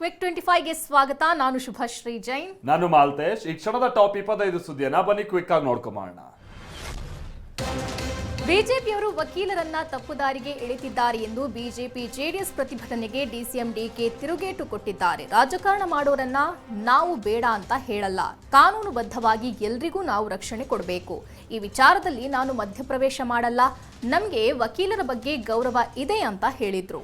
Quick twenty ಫೈವ್ಗೆ ಸ್ವಾಗತ. ನಾನು ಶುಭಶ್ರೀ ಜೈನ್. ನಾನು ಮಾಲ್ತೇಶ್. ಈ ಕ್ಷಣದ ಟಾಪ್ ಇಪ್ಪತ್ತೈದು ಸುದ್ದಿಯನ್ನ ಬನ್ನಿ ಕ್ವಿಕ್ ಆಗಿ ನೋಡ್ಕೊಂಬೋಣ ಬಿಜೆಪಿಯವರು ವಕೀಲರನ್ನ ತಪ್ಪುದಾರಿಗೆ ಎಳೆತಿದ್ದಾರೆ ಎಂದು ಬಿಜೆಪಿ ಜೆಡಿಎಸ್ ಪ್ರತಿಭಟನೆಗೆ ಡಿಸಿಎಂ ಡಿಕೆ ತಿರುಗೇಟು ಕೊಟ್ಟಿದ್ದಾರೆ. ರಾಜಕಾರಣ ಮಾಡೋರನ್ನ ನಾವು ಬೇಡ ಅಂತ ಹೇಳಲ್ಲ. ಕಾನೂನುಬದ್ಧವಾಗಿ ಎಲ್ರಿಗೂ ನಾವು ರಕ್ಷಣೆ ಕೊಡಬೇಕು. ಈ ವಿಚಾರದಲ್ಲಿ ನಾನು ಮಧ್ಯಪ್ರವೇಶ ಮಾಡಲ್ಲ. ನಮಗೆ ವಕೀಲರ ಬಗ್ಗೆ ಗೌರವ ಇದೆ ಅಂತ ಹೇಳಿದ್ರು.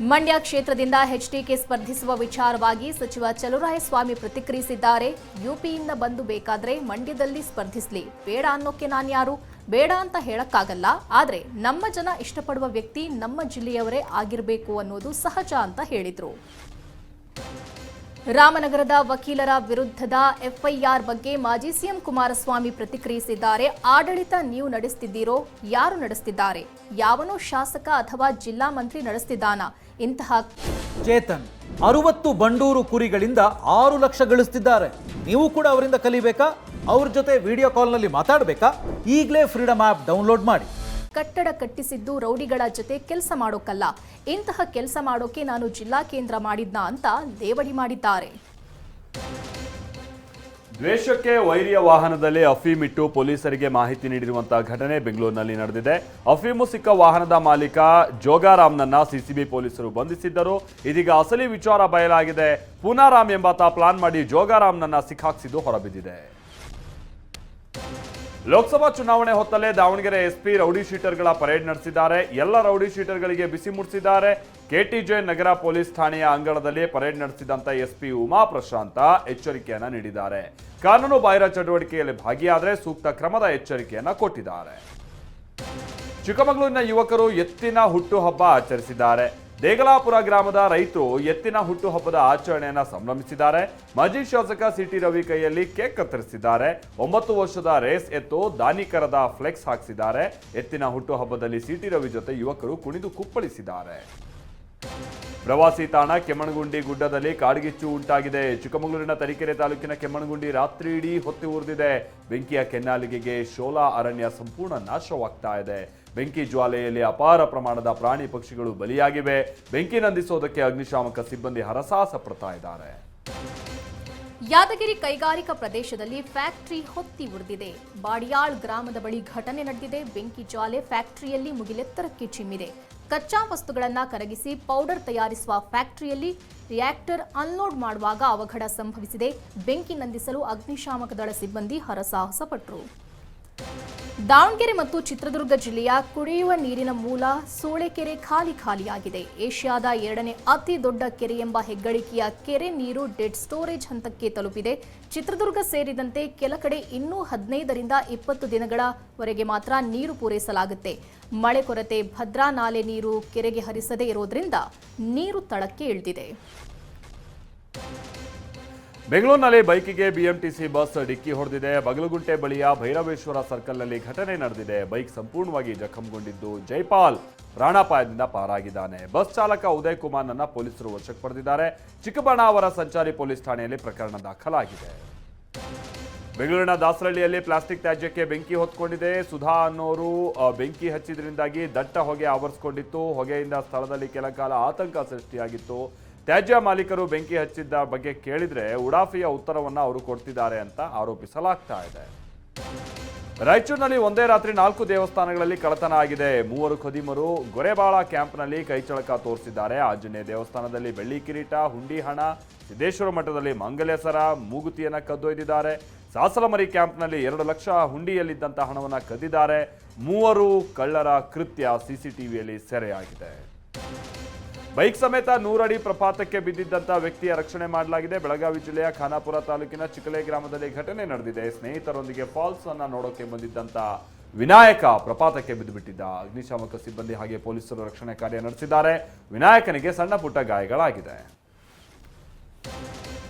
ಮಂಡ್ಯ ಕ್ಷೇತ್ರದಿಂದ ಎಚ್ಡಿಕೆ ಸ್ಪರ್ಧಿಸುವ ವಿಚಾರವಾಗಿ ಸಚಿವ ಚಲುರಾಯಸ್ವಾಮಿ ಪ್ರತಿಕ್ರಿಯಿಸಿದ್ದಾರೆ. ಯುಪಿಯಿಂದ ಬಂದು ಬೇಕಾದ್ರೆ ಮಂಡ್ಯದಲ್ಲಿ ಸ್ಪರ್ಧಿಸ್ಲಿ. ಬೇಡ ಅನ್ನೋಕೆ ನಾನ್ಯಾರು? ಬೇಡ ಅಂತ ಹೇಳಕ್ಕಾಗಲ್ಲ. ಆದರೆ ನಮ್ಮ ಜನ ಇಷ್ಟಪಡುವ ವ್ಯಕ್ತಿ ನಮ್ಮ ಜಿಲ್ಲೆಯವರೇ ಆಗಿರಬೇಕು ಅನ್ನೋದು ಸಹಜ ಅಂತ ಹೇಳಿದ್ರು. ರಾಮನಗರದ ವಕೀಲರ ವಿರುದ್ಧದ ಎಫ್ಐಆರ್ ಬಗ್ಗೆ ಮಾಜಿ ಸಿಎಂ ಕುಮಾರಸ್ವಾಮಿ ಪ್ರತಿಕ್ರಿಯಿಸಿದ್ದಾರೆ. ಆಡಳಿತ ನೀವು ನಡೆಸ್ತಿದ್ದೀರೋ, ಯಾರು ನಡೆಸ್ತಿದ್ದಾರೆ? ಯಾವನೋ ಶಾಸಕ ಅಥವಾ ಜಿಲ್ಲಾ ಮಂತ್ರಿ ನಡೆಸ್ತಿದ್ದಾನ? ಇಂತಹ ಚೇತನ್ ಅರುವತ್ತು ಬಂಡೂರು ಕುರಿಗಳಿಂದ ಆರು ಲಕ್ಷ ಗಳಿಸ್ತಿದ್ದಾರೆ. ನೀವು ಕೂಡ ಅವರಿಂದ ಕಲಿಬೇಕಾ? ಅವ್ರ ಜೊತೆ ವಿಡಿಯೋ ಕಾಲ್ನಲ್ಲಿ ಮಾತಾಡಬೇಕಾ? ಈಗಲೇ ಫ್ರೀಡಮ್ ಆ್ಯಪ್ ಡೌನ್ಲೋಡ್ ಮಾಡಿ. ಕಟ್ಟಡ ಕಟ್ಟಿಸಿದ್ದು ರೌಡಿಗಳ ಜೊತೆ ಕೆಲಸ ಮಾಡೋಕಲ್ಲ. ಇಂತಹ ಕೆಲಸ ಮಾಡೋಕೆ ನಾನು ಜಿಲ್ಲಾ ಕೇಂದ್ರ ಮಾಡಿದ್ನ ಅಂತ ಲೇವಡಿ ಮಾಡಿದ್ದಾರೆ. ದ್ವೇಷಕ್ಕೆ ವೈರಿಯ ವಾಹನದಲ್ಲಿ ಅಫೀಮ್ ಇಟ್ಟು ಪೊಲೀಸರಿಗೆ ಮಾಹಿತಿ ನೀಡಿರುವಂತಹ ಘಟನೆ ಬೆಂಗಳೂರಿನಲ್ಲಿ ನಡೆದಿದೆ. ಅಫೀಮು ಸಿಕ್ಕ ವಾಹನದ ಮಾಲೀಕ ಜೋಗಾರಾಮ್ನನ್ನ ಸಿಸಿಬಿ ಪೊಲೀಸರು ಬಂಧಿಸಿದ್ದರು. ಇದೀಗ ಅಸಲಿ ವಿಚಾರ ಬಯಲಾಗಿದೆ. ಪೂನಾರಾಮ್ ಎಂಬಾತ ಪ್ಲಾನ್ ಮಾಡಿ ಜೋಗಾರಾಮ್ನನ್ನ ಸಿಕ್ಕಾಕ್ಸಿದ್ದು ಹೊರಬಿದ್ದಿದೆ. ಲೋಕಸಭಾ ಚುನಾವಣೆ ಹೊತ್ತಲ್ಲೇ ದಾವಣಗೆರೆ ಎಸ್ಪಿ ರೌಡಿ ಶೀಟರ್ಗಳ ಪರೇಡ್ ನಡೆಸಿದ್ದಾರೆ. ಎಲ್ಲ ರೌಡಿ ಶೀಟರ್ಗಳಿಗೆ ಬಿಸಿ ಮುಟ್ಟಿಸಿದ್ದಾರೆ ಕೆಟಿಜೆ ನಗರ ಪೊಲೀಸ್ ಠಾಣೆಯ ಅಂಗಳದಲ್ಲಿ ಪರೇಡ್ ನಡೆಸಿದಂತ ಎಸ್ಪಿ ಉಮಾ ಪ್ರಶಾಂತ ಎಚ್ಚರಿಕೆಯನ್ನು ನೀಡಿದ್ದಾರೆ. ಕಾನೂನು ಬಾಹಿರ ಚಟುವಟಿಕೆಯಲ್ಲಿ ಭಾಗಿಯಾದರೆ ಸೂಕ್ತ ಕ್ರಮದ ಎಚ್ಚರಿಕೆಯನ್ನ ಕೊಟ್ಟಿದ್ದಾರೆ. ಚಿಕ್ಕಮಗಳೂರಿನ ಯುವಕರು ಎತ್ತಿನ ಹುಟ್ಟುಹಬ್ಬ ಆಚರಿಸಿದ್ದಾರೆ. ದೇಗಲಾಪುರ ಗ್ರಾಮದ ರೈತರು ಎತ್ತಿನ ಹುಟ್ಟುಹಬ್ಬದ ಆಚರಣೆಯನ್ನು ಸಂಭ್ರಮಿಸಿದ್ದಾರೆ. ಮಾಜಿ ಶಾಸಕ ಸಿಟಿ ರವಿ ಕೈಯಲ್ಲಿ ಕೇಕ್ ಕತ್ತರಿಸಿದ್ದಾರೆ. ಒಂಬತ್ತು ವರ್ಷದ ರೇಸ್ ಎತ್ತು ದಾನಿಕರದ ಫ್ಲೆಕ್ಸ್ ಹಾಕಿಸಿದ್ದಾರೆ. ಎತ್ತಿನ ಹುಟ್ಟುಹಬ್ಬದಲ್ಲಿ ಸಿಟಿ ರವಿ ಜೊತೆ ಯುವಕರು ಕುಣಿದು ಕುಪ್ಪಳಿಸಿದ್ದಾರೆ. ಪ್ರವಾಸಿ ತಾಣ ಕೆಮ್ಮಣಗುಂಡಿ ಗುಡ್ಡದಲ್ಲಿ ಕಾಡ್ಗಿಚ್ಚು ಉಂಟಾಗಿದೆ. ಚಿಕ್ಕಮಗಳೂರಿನ ತರೀಕೆರೆ ತಾಲೂಕಿನ ಕೆಮ್ಮಣಗುಂಡಿ ರಾತ್ರಿ ಇಡೀ ಹೊತ್ತಿ ಉರಿದಿದೆ ಬೆಂಕಿಯ ಕೆನ್ನಾಲಿಗೆಗೆ ಶೋಲಾ ಅರಣ್ಯ ಸಂಪೂರ್ಣ ನಾಶವಾಗ್ತಾ ಇದೆ. ಬೆಂಕಿ ಜ್ವಾಲೆಯಲ್ಲಿ ಅಪಾರ ಪ್ರಮಾಣದ ಪ್ರಾಣಿ ಪಕ್ಷಿಗಳು ಬಲಿಯಾಗಿವೆ. ಬೆಂಕಿ ನಂದಿಸೋದಕ್ಕೆ ಅಗ್ನಿಶಾಮಕ ಸಿಬ್ಬಂದಿ ಹರಸಾಹಸ ಪಡ್ತಾ ಇದ್ದಾರೆ. ಯಾದಗಿರಿ ಕೈಗಾರಿಕಾ ಪ್ರದೇಶದಲ್ಲಿ ಫ್ಯಾಕ್ಟರಿ ಹೊತ್ತಿ ಉರಿದಿದೆ. ಬಾಡಿಯಾಳ್ ಗ್ರಾಮದ ಬಳಿ ಘಟನೆ ನಡೆದಿದೆ. ಬೆಂಕಿ ಜ್ವಾಲೆ ಫ್ಯಾಕ್ಟರಿಯಲ್ಲಿ ಮುಗಿಲೆತ್ತರಕ್ಕೆ ಚಿಮ್ಮಿದೆ. ಕಚ್ಚಾ ವಸ್ತುಗಳನ್ನು ಕರಗಿಸಿ ಪೌಡರ್ ತಯಾರಿಸುವ ಫ್ಯಾಕ್ಟರಿಯಲ್ಲಿ ರಿಯಾಕ್ಟರ್ ಅನ್ಲೋಡ್ ಮಾಡುವಾಗ ಅವಘಡ ಸಂಭವಿಸಿದೆ. ಬೆಂಕಿ ನಂದಿಸಲು ಅಗ್ನಿಶಾಮಕ ದಳ ಸಿಬ್ಬಂದಿ ಹರಸಾಹಸ ಪಟ್ಟರು ದಾವಣಗೆರೆ ಮತ್ತು ಚಿತ್ರದುರ್ಗ ಜಿಲ್ಲೆಯ ಕುಡಿಯುವ ನೀರಿನ ಮೂಲ ಸೂಳೆಕೆರೆ ಖಾಲಿ ಖಾಲಿಯಾಗಿದೆ. ಏಷ್ಯಾದ ಎರಡನೇ ಅತಿ ದೊಡ್ಡ ಕೆರೆ ಎಂಬ ಹೆಗ್ಗಳಿಕೆಯ ಕೆರೆ ನೀರು ಡೆಡ್ ಸ್ಟೋರೇಜ್ ಹಂತಕ್ಕೆ ತಲುಪಿದೆ. ಚಿತ್ರದುರ್ಗ ಸೇರಿದಂತೆ ಕೆಲ ಕಡೆ ಇನ್ನೂ ಹದಿನೈದರಿಂದ ಇಪ್ಪತ್ತು ದಿನಗಳವರೆಗೆ ಮಾತ್ರ ನೀರು ಪೂರೈಸಲಾಗುತ್ತೆ. ಮಳೆ ಕೊರತೆ, ಭದ್ರಾ ನಾಲೆ ನೀರು ಕೆರೆಗೆ ಹರಿಸದೇ ಇರೋದ್ರಿಂದ ನೀರು ತಳಕ್ಕೆ ಇಳಿದಿದೆ. ಬೆಂಗಳೂರಿನಲ್ಲಿ ಬೈಕಿಗೆ ಬಿಎಂಟಿಸಿ ಬಸ್ ಡಿಕ್ಕಿ ಹೊಡೆದಿದೆ. ಬಗಲಗುಂಟೆ ಬಳಿಯ ಭೈರವೇಶ್ವರ ಸರ್ಕಲ್ನಲ್ಲಿ ಘಟನೆ ನಡೆದಿದೆ. ಬೈಕ್ ಸಂಪೂರ್ಣವಾಗಿ ಜಖಂಗೊಂಡಿದ್ದು. ಜೈಪಾಲ್ ಪ್ರಾಣಾಪಾಯದಿಂದ ಪಾರಾಗಿದ್ದಾನೆ. ಬಸ್ ಚಾಲಕ ಉದಯ್ ಕುಮಾರ್ನನ್ನ ಪೊಲೀಸರು ವಶಕ್ಕೆ ಪಡೆದಿದ್ದಾರೆ. ಚಿಕ್ಕಬಳ್ಳಾವರ ಸಂಚಾರಿ ಪೊಲೀಸ್ ಠಾಣೆಯಲ್ಲಿ ಪ್ರಕರಣ ದಾಖಲಾಗಿದೆ. ಬೆಂಗಳೂರಿನ ದಾಸರಳ್ಳಿಯಲ್ಲಿ ಪ್ಲಾಸ್ಟಿಕ್ ತ್ಯಾಜ್ಯಕ್ಕೆ ಬೆಂಕಿ ಹೊತ್ಕೊಂಡಿದೆ. ಸುಧಾ ಅನ್ನೋರು ಬೆಂಕಿ ಹಚ್ಚಿದ್ರಿಂದಾಗಿ ದಟ್ಟ ಹೊಗೆ ಆವರಿಸಿಕೊಂಡಿತ್ತು. ಹೊಗೆಯಿಂದ ಸ್ಥಳದಲ್ಲಿ ಕೆಲ ಕಾಲ ಆತಂಕ ಸೃಷ್ಟಿಯಾಗಿತ್ತು. ತ್ಯಾಜ್ಯ ಮಾಲೀಕರು ಬೆಂಕಿ ಹಚ್ಚಿದ್ದ ಬಗ್ಗೆ ಕೇಳಿದ್ರೆ ಉಡಾಫಿಯ ಉತ್ತರವನ್ನು ಅವರು ಕೊಡ್ತಿದ್ದಾರೆ ಅಂತ ಆರೋಪಿಸಲಾಗ್ತಾ ಇದೆ. ರಾಯಚೂರಿನಲ್ಲಿ ಒಂದೇ ರಾತ್ರಿ ನಾಲ್ಕು ದೇವಸ್ಥಾನಗಳಲ್ಲಿ ಕಳತನ ಆಗಿದೆ. ಮೂವರು ಖದೀಮರು ಗೊರೆಬಾಳ ಕ್ಯಾಂಪ್ನಲ್ಲಿ ಕೈಚಳಕ ತೋರಿಸಿದ್ದಾರೆ. ಆಂಜನೇಯ ದೇವಸ್ಥಾನದಲ್ಲಿ ಬೆಳ್ಳಿ ಕಿರೀಟ, ಹುಂಡಿ ಹಣ, ಸಿದ್ದೇಶ್ವರ ಮಠದಲ್ಲಿ ಮಂಗಲ್ಯ ಸರ, ಮೂಗುತಿಯನ್ನ ಕದ್ದೊಯ್ದಿದ್ದಾರೆ. ಸಾಸಲಮರಿ ಕ್ಯಾಂಪ್ನಲ್ಲಿ ಎರಡು ಲಕ್ಷ ಹುಂಡಿಯಲ್ಲಿದ್ದಂಥ ಹಣವನ್ನು ಕದ್ದಿದ್ದಾರೆ. ಮೂವರು ಕಳ್ಳರ ಕೃತ್ಯ ಸಿಸಿಟಿವಿಯಲ್ಲಿ ಸೆರೆಯಾಗಿದೆ. ಬೈಕ್ ಸಮೇತ ನೂರಡಿ ಪ್ರಪಾತಕ್ಕೆ ಬಿದ್ದಿದ್ದಂತ ವ್ಯಕ್ತಿಯ ರಕ್ಷಣೆ ಮಾಡಲಾಗಿದೆ. ಬೆಳಗಾವಿ ಜಿಲ್ಲೆಯ ಖಾನಾಪುರ ತಾಲೂಕಿನ ಚಿಕಲೆ ಗ್ರಾಮದಲ್ಲಿ ಘಟನೆ ನಡೆದಿದೆ. ಸ್ನೇಹಿತರೊಂದಿಗೆ ಫಾಲ್ಸ್ ಅನ್ನ ನೋಡೋಕೆ ಬಂದಿದ್ದಂತ ವಿನಾಯಕ ಪ್ರಪಾತಕ್ಕೆ ಬಿದ್ದುಬಿಟ್ಟಿದ್ದ. ಅಗ್ನಿಶಾಮಕ ಸಿಬ್ಬಂದಿ ಹಾಗೆ ಪೊಲೀಸರು ರಕ್ಷಣೆ ಕಾರ್ಯ ನಡೆಸಿದ್ದಾರೆ. ವಿನಾಯಕನಿಗೆ ಸಣ್ಣ ಪುಟ್ಟ ಗಾಯಗಳಾಗಿದೆ.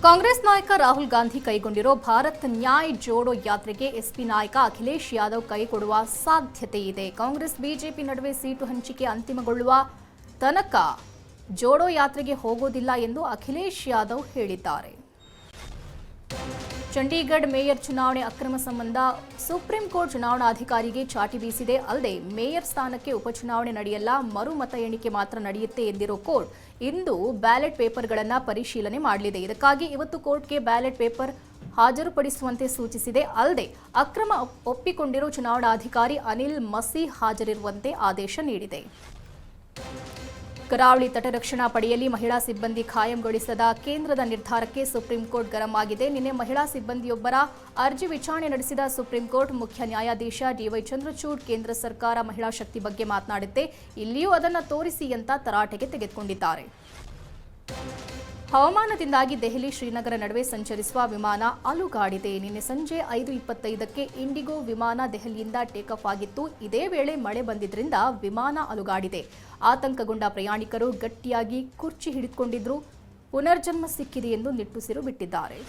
ಕಾಂಗ್ರೆಸ್ ನಾಯಕ ರಾಹುಲ್ ಗಾಂಧಿ ಕೈಗೊಂಡಿರೋ ಭಾರತ್ ನ್ಯಾಯ್ ಜೋಡೋ ಯಾತ್ರೆಗೆ ಎಸ್ಪಿ ನಾಯಕ ಅಖಿಲೇಶ್ ಯಾದವ್ ಕೈ ಕೊಡುವ ಸಾಧ್ಯತೆ ಇದೆ. ಕಾಂಗ್ರೆಸ್, ಬಿಜೆಪಿ ನಡುವೆ ಸೀಟು ಹಂಚಿಕೆ ಅಂತಿಮಗೊಳ್ಳುವ ತನಕ ಜೋಡೋ ಯಾತ್ರೆಗೆ ಹೋಗೋದಿಲ್ಲ ಎಂದು ಅಖಿಲೇಶ್ ಯಾದವ್ ಹೇಳಿದ್ದಾರೆ. ಚಂಡೀಗಢ ಮೇಯರ್ ಚುನಾವಣೆ ಅಕ್ರಮ ಸಂಬಂಧ ಸುಪ್ರೀಂ ಕೋರ್ಟ್ ಚುನಾವಣಾಧಿಕಾರಿಗೆ ಚಾಟಿ ಬೀಸಿದೆ. ಅಲ್ಲದೆ ಮೇಯರ್ ಸ್ಥಾನಕ್ಕೆ ಉಪಚುನಾವಣೆ ನಡೆಯಲ್ಲ ಮರು ಮತ ಎಣಿಕೆ ಮಾತ್ರ ನಡೆಯುತ್ತೆ ಎಂದಿರೋ ಕೋರ್ಟ್ ಇಂದು ಬ್ಯಾಲೆಟ್ ಪೇಪರ್ಗಳನ್ನು ಪರಿಶೀಲನೆ ಮಾಡಲಿದೆ. ಇದಕ್ಕಾಗಿ ಇವತ್ತು ಕೋರ್ಟ್ಗೆ ಬ್ಯಾಲೆಟ್ ಪೇಪರ್ ಹಾಜರುಪಡಿಸುವಂತೆ ಸೂಚಿಸಿದೆ. ಅಲ್ಲದೆ ಅಕ್ರಮ ಒಪ್ಪಿಕೊಂಡಿರುವ ಒಪ್ಪಿಕೊಂಡಿರೋ ಚುನಾವಣಾಧಿಕಾರಿ ಅನಿಲ್ ಮಸಿ ಹಾಜರಿರುವಂತೆ ಆದೇಶ ನೀಡಿದೆ. ಕರಾವಳಿ ತಟರಕ್ಷಣಾ ಪಡೆಯಲ್ಲಿ ಮಹಿಳಾ ಸಿಬ್ಬಂದಿ ಖಾಯಂಗೊಳಿಸದ ಕೇಂದ್ರದ ನಿರ್ಧಾರಕ್ಕೆ ಸುಪ್ರೀಂ ಕೋರ್ಟ್ ಗರಂ ಆಗಿದೆ. ನಿನ್ನೆ ಮಹಿಳಾ ಸಿಬ್ಬಂದಿಯೊಬ್ಬರ ಅರ್ಜಿ ವಿಚಾರಣೆ ನಡೆಸಿದ ಸುಪ್ರೀಂ ಕೋರ್ಟ್ ಮುಖ್ಯ ನ್ಯಾಯಾಧೀಶ ಡಿವೈ ಚಂದ್ರಚೂಡ್ ಕೇಂದ್ರ ಸರ್ಕಾರ ಮಹಿಳಾ ಶಕ್ತಿ ಬಗ್ಗೆ ಮಾತನಾಡುತ್ತೆ. ಇಲ್ಲಿಯೂ ಅದನ್ನು ತೋರಿಸಿ ಅಂತ ತರಾಟೆಗೆ ತೆಗೆದುಕೊಂಡಿದ್ದಾರೆ. ಹವಾಮಾನದಿಂದಾಗಿ ದೆಹಲಿ, ಶ್ರೀನಗರ ನಡುವೆ ಸಂಚರಿಸುವ ವಿಮಾನ ಅಲುಗಾಡಿದೆ. ನಿನ್ನೆ ಸಂಜೆ ಐದು ಇಪ್ಪತ್ತೈದಕ್ಕೆ ಇಂಡಿಗೋ ವಿಮಾನ ದೆಹಲಿಯಿಂದ ಟೇಕ್ ಆಫ್ ಆಗಿತ್ತು. ಇದೇ ವೇಳೆ ಮಳೆ ಬಂದಿದ್ದರಿಂದ ವಿಮಾನ ಅಲುಗಾಡಿದೆ. ಆತಂಕಗೊಂಡ ಪ್ರಯಾಣಿಕರು ಗಟ್ಟಿಯಾಗಿ ಕುರ್ಚಿ ಹಿಡಿದುಕೊಂಡಿದ್ರು. ಪುನರ್ಜನ್ಮ ಸಿಕ್ಕಿದೆ ಎಂದು ನಿಟ್ಟುಸಿರು ಬಿಟ್ಟಿದ್ದಾರೆ.